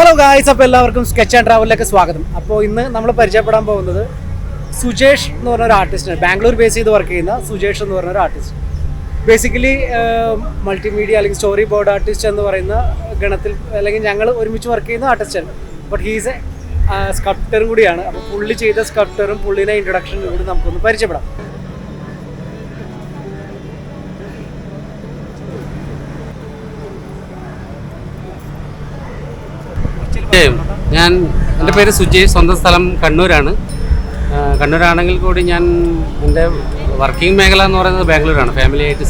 Hello guys അപ്പോൾ എല്ലാവർക്കും sketch and ട്രാവലിലേക്ക് സ്വാഗതം. അപ്പോൾ ഇന്ന് നമ്മൾ പരിചയപ്പെടാൻ പോകുന്നത് സുജേഷ് എന്ന് പറഞ്ഞ ഒരു ആർട്ടിസ്റ്റാണ് ബാംഗ്ലൂർ ബേസ് ചെയ്ത് വർക്ക് ചെയ്യുന്ന സുജേഷ് എന്ന് പറഞ്ഞ ഒരു ആർട്ടിസ്റ്റ് ബേസിക്കലി മൾട്ടിമീഡിയ അല്ലെങ്കിൽ സ്റ്റോറി ബോർഡ് ആർട്ടിസ്റ്റ് എന്ന് പറയുന്ന ഗണത്തിൽ അല്ലെങ്കിൽ ഞങ്ങൾ ഒരുമിച്ച് വർക്ക് ചെയ്യുന്ന ആർട്ടിസ്റ്റാണ് ബട്ട് ഹീസ് എ സ്കൾപ്റ്ററും കൂടിയാണ്. അപ്പോൾ പുള്ളി ചെയ്ത സ്കൾപ്റ്ററും പുള്ളിനെ ഇൻട്രൊഡക്ഷൻ കൂടി നമുക്കൊന്ന് പരിചയപ്പെടാം. ഞാൻ എന്റെ പേര് സുജയ് സ്വന്തം സ്ഥലം കണ്ണൂരാണ്. കണ്ണൂരാണെങ്കിൽ കൂടി ഞാൻ എന്റെ വർക്കിംഗ് മേഖല എന്ന് പറയുന്നത് ബാംഗ്ലൂരാണ്. ഫാമിലി ആയിട്ട്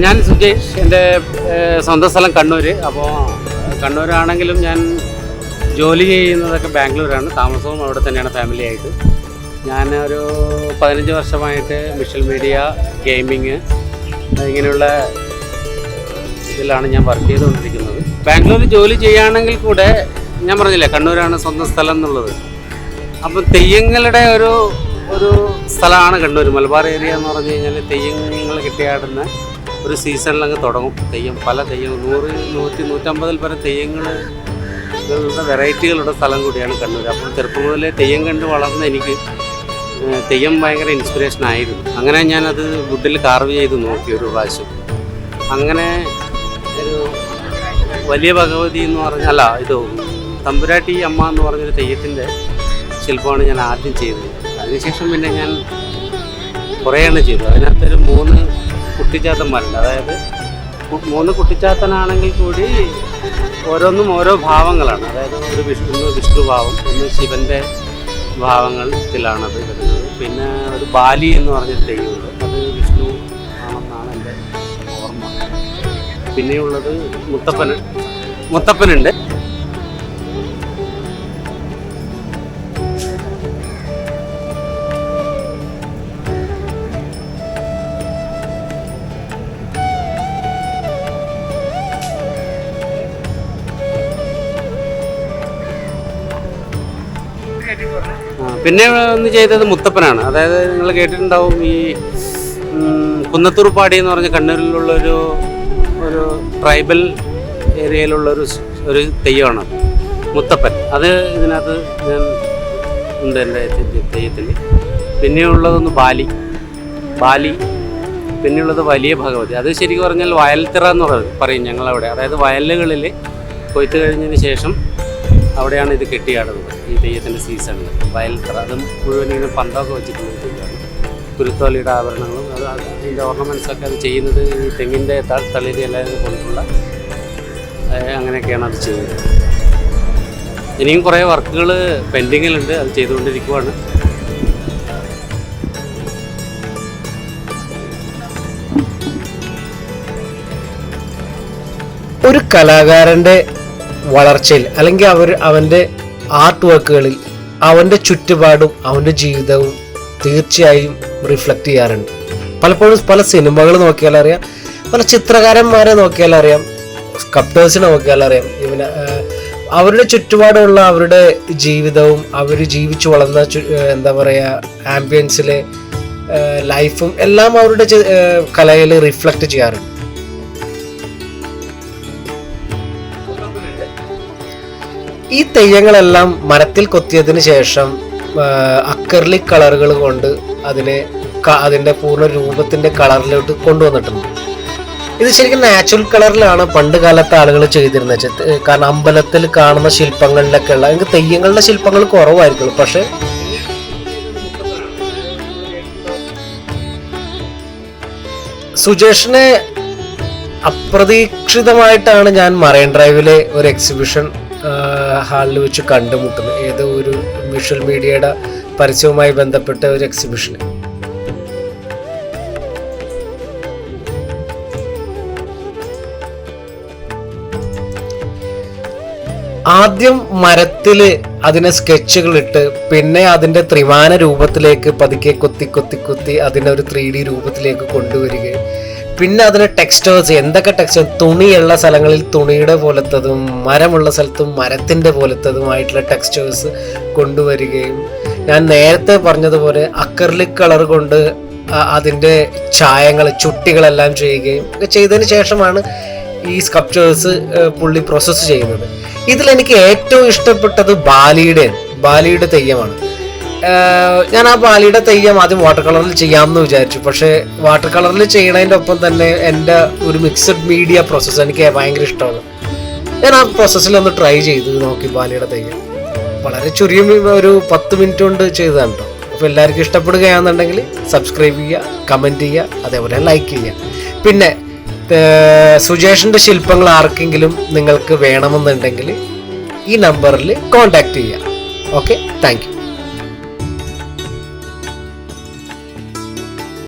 ഞാൻ സുജേഷ് എന്റെ സ്വന്തം സ്ഥലം കണ്ണൂർ അപ്പോൾ കണ്ണൂരാണെങ്കിലും ഞാൻ ജോലി ചെയ്യുന്നതൊക്കെ ബാംഗ്ലൂരാണ്. താമസവും അവിടെ തന്നെയാണ് ഫാമിലി ആയിട്ട്. ഞാൻ ഒരു പതിനഞ്ച് വർഷമായിട്ട് വിഷ്വൽ മീഡിയ ഗെയിമിങ് ഇങ്ങനെയുള്ള ഇതിലാണ് ഞാൻ വർക്ക് ചെയ്തുകൊണ്ടിരിക്കുന്നത്. ബാംഗ്ലൂരിൽ ജോലി ചെയ്യുകയാണെങ്കിൽ കൂടെ ഞാൻ പറഞ്ഞില്ലേ കണ്ണൂരാണ് സ്വന്തം സ്ഥലം എന്നുള്ളത്. അപ്പം തെയ്യങ്ങളുടെ ഒരു ഒരു സ്ഥലമാണ് കണ്ണൂർ മലബാർ ഏരിയ എന്ന് പറഞ്ഞു കഴിഞ്ഞാൽ തെയ്യങ്ങൾ കെട്ടിയാടുന്ന ഒരു സീസണിൽ അങ്ങ് തുടങ്ങും. തെയ്യം പല തെയ്യം നൂറ് നൂറ്റി നൂറ്റമ്പതിൽ പരം തെയ്യങ്ങളുടെ വെറൈറ്റികളുടെ സ്ഥലം കൂടിയാണ് കണ്ണൂർ അപ്പോൾ ചെറുപ്പം മുതലേ തെയ്യം കണ്ട് വളർന്ന എനിക്ക് തെയ്യം ഭയങ്കര ഇൻസ്പിറേഷൻ ആയിരുന്നു. അങ്ങനെ ഞാനത് വുഡിൽ കാർവ് ചെയ്ത് നോക്കി ഒരു പ്രാവശ്യം. അങ്ങനെ ഒരു വലിയ ഭഗവതി എന്ന് പറഞ്ഞ അല്ല ഇത് തമ്പുരാട്ടി അമ്മ എന്ന് പറഞ്ഞൊരു തെയ്യത്തിന്റെ ശില്പമാണ് ഞാൻ ആദ്യം ചെയ്തത്. അതിനുശേഷം പിന്നെ ഞാൻ കുറേയാണ് ചെയ്തത്. ചെയ്തു അതിനകത്തൊരു മൂന്ന് കുട്ടിച്ചാത്തന്മാരുണ്ട്. അതായത് മൂന്ന് കുട്ടിച്ചാത്തനാണെങ്കിൽ കൂടി ഓരോന്നും ഓരോ ഭാവങ്ങളാണ്. അതായത് ഒരു വിഷ്ണു വിഷ്ണു ഭാവം ഒന്ന് ശിവന്റെ ഭാവങ്ങളത്തിലാണത് വരുന്നത്. പിന്നെ ഒരു ബാലി എന്ന് പറഞ്ഞൊരു ദൈവമുണ്ട്. അത് വിഷ്ണു ആണെന്നാണ് എന്റെ ഓർമ്മ. പിന്നെയുള്ളത് മുത്തപ്പന് മുത്തപ്പനുണ്ട്. പിന്നെ ഒന്ന് ചെയ്തത് മുത്തപ്പനാണ്. അതായത് നിങ്ങൾ കേട്ടിട്ടുണ്ടാവും ഈ കുന്നത്തൂർ കുന്നത്തൂർപ്പാടി എന്ന് പറഞ്ഞ കണ്ണൂരിലുള്ളൊരു ഒരു ട്രൈബൽ ഏരിയയിലുള്ളൊരു ഒരു തെയ്യമാണ് മുത്തപ്പൻ. അത് ഇതിനകത്ത് ഞാൻ ഉണ്ട് എന്റെ തെയ്യത്തിൽ. പിന്നെയുള്ളതൊന്ന് ബാലി. ബാലി പിന്നെയുള്ളത് വലിയ ഭഗവതി. അത് ശരിക്കും പറഞ്ഞാൽ വയൽത്തിറ എന്ന് പറയും ഞങ്ങളവിടെ. അതായത് വയലുകളിൽ കൊയ്ത്ത് കഴിഞ്ഞതിന് ശേഷം അവിടെയാണ് ഇത് കെട്ടിയാടുന്നത് ഈ തെയ്യത്തിന്റെ സീസണിൽ വയൽ അതും മുഴുവൻ ഇങ്ങനെ പന്തമൊക്കെ വെച്ചിട്ടുള്ള തെയ്യമാണ് കുരുത്തോലിയുടെ ആഭരണങ്ങളും അത് അത് അതിന്റെ ഓർണമെന്റ്സൊക്കെ അത് ചെയ്യുന്നത് ഈ തെങ്ങിന്റെ തളിര് എല്ലാം കൊണ്ടുള്ള അങ്ങനെയൊക്കെയാണ് അത് ചെയ്യുന്നത്. ഇനിയും കുറേ വർക്കുകൾ പെൻഡിങ്ങിലുണ്ട് അത് ചെയ്തുകൊണ്ടിരിക്കുവാണ്. ഒരു കലാകാരന്റെ വളർച്ചയിൽ അല്ലെങ്കിൽ അവർ അവന്റെ ആർട്ട് വർക്കുകളിൽ അവന്റെ ചുറ്റുപാടും അവന്റെ ജീവിതവും തീർച്ചയായും റിഫ്ലക്റ്റ് ചെയ്യാറുണ്ട്. പലപ്പോഴും പല സിനിമകൾ നോക്കിയാൽ അറിയാം പല ചിത്രകാരന്മാരെ നോക്കിയാൽ അറിയാം സ്കപ്റ്റേഴ്സിനെ നോക്കിയാൽ അറിയാം. ഇവന് അവരുടെ ചുറ്റുപാടുമുള്ള അവരുടെ ജീവിതവും അവർ ജീവിച്ചു വളർന്ന എന്താ പറയുക ആംബിയൻസിലെ ലൈഫും എല്ലാം അവരുടെ കലയിൽ റിഫ്ലക്റ്റ് ചെയ്യാറുണ്ട്. ഈ തെയ്യങ്ങളെല്ലാം മരത്തിൽ കൊത്തിയതിന് ശേഷം അക്കർലി കളറുകൾ കൊണ്ട് അതിനെ അതിന്റെ പൂർണ രൂപത്തിന്റെ കളറിലോട്ട് കൊണ്ടുവന്നിട്ടുണ്ട്. ഇത് ശരിക്കും നാച്ചുറൽ കളറിലാണ് പണ്ട് കാലത്ത് ആളുകൾ ചെയ്തിരുന്നത്. കാരണം അമ്പലത്തിൽ കാണുന്ന ശില്പങ്ങളിലൊക്കെ ഉള്ള എനിക്ക് തെയ്യങ്ങളുടെ ശില്പങ്ങൾ കുറവായിരിക്കുള്ളൂ. പക്ഷെ സുജേഷിനെ അപ്രതീക്ഷിതമായിട്ടാണ് ഞാൻ മറൈൻ ഡ്രൈവിലെ ഒരു എക്സിബിഷൻ ഹാളിൽ വെച്ച് കണ്ടുമുട്ടുന്നത് ഏതോ ഒരു വിഷ്വൽ മീഡിയയുടെ പരസ്യവുമായി ബന്ധപ്പെട്ട ഒരു എക്സിബിഷൻ ആദ്യം മരത്തിൽ അതിനെ സ്കെച്ചുകൾ ഇട്ട് പിന്നെ അതിന്റെ ത്രിമാന രൂപത്തിലേക്ക് പതുക്കെ കൊത്തി കൊത്തി കൊത്തി അതിനെ ഒരു ത്രീ ഡി രൂപത്തിലേക്ക് കൊണ്ടുവരികയും പിന്നെ അതിന് ടെക്സ്റ്റേഴ്സ് എന്തൊക്കെ ടെക്സ്റ്റർ തുണിയുള്ള സ്ഥലങ്ങളിൽ തുണിയുടെ പോലത്തതും മരമുള്ള സ്ഥലത്തും മരത്തിന്റെ പോലത്തതുമായിട്ടുള്ള ടെക്സ്റ്റേഴ്സ് കൊണ്ടുവരികയും. ഞാൻ നേരത്തെ പറഞ്ഞതുപോലെ അക്കർലിക് കളർ കൊണ്ട് അതിന്റെ ചായങ്ങൾ ചുട്ടികളെല്ലാം ചെയ്യുകയും ഒക്കെ ചെയ്തതിന് ശേഷമാണ് ഈ സ്കപ്ചേഴ്സ് പുള്ളി പ്രോസസ്സ് ചെയ്യുന്നത്. ഇതിൽ എനിക്ക് ഏറ്റവും ഇഷ്ടപ്പെട്ടത് ബാലിയുടെ ബാലിയുടെ തെയ്യമാണ്. ഞാൻ ആ ബാലിയുടെ തെയ്യം ആദ്യം വാട്ടർ കളറിൽ ചെയ്യാമെന്ന് വിചാരിച്ചു. പക്ഷേ വാട്ടർ കളറിൽ ചെയ്യണതിന്റെ ഒപ്പം തന്നെ എന്റെ ഒരു മിക്സഡ് മീഡിയ പ്രോസസ്സ് എനിക്ക് ഭയങ്കര ഇഷ്ടമാണ്. ഞാൻ ആ പ്രോസസ്സിൽ ഒന്ന് ട്രൈ ചെയ്തു നോക്കി ബാലിയുടെ തെയ്യം വളരെ ചുരുങ്ങിയ ഒരു പത്ത് മിനിറ്റ് കൊണ്ട് ചെയ്തതാണ് കേട്ടോ അപ്പോൾ എല്ലാവർക്കും ഇഷ്ടപ്പെടുകയാണെന്നുണ്ടെങ്കിൽ സബ്സ്ക്രൈബ് ചെയ്യുക കമന്റ് ചെയ്യുക അതേപോലെ ലൈക്ക് ചെയ്യുക. പിന്നെ സുജേഷിന്റെ ശില്പങ്ങൾ ആർക്കെങ്കിലും നിങ്ങൾക്ക് വേണമെന്നുണ്ടെങ്കിൽ ഈ നമ്പറിൽ കോൺടാക്റ്റ് ചെയ്യുക. Okay thank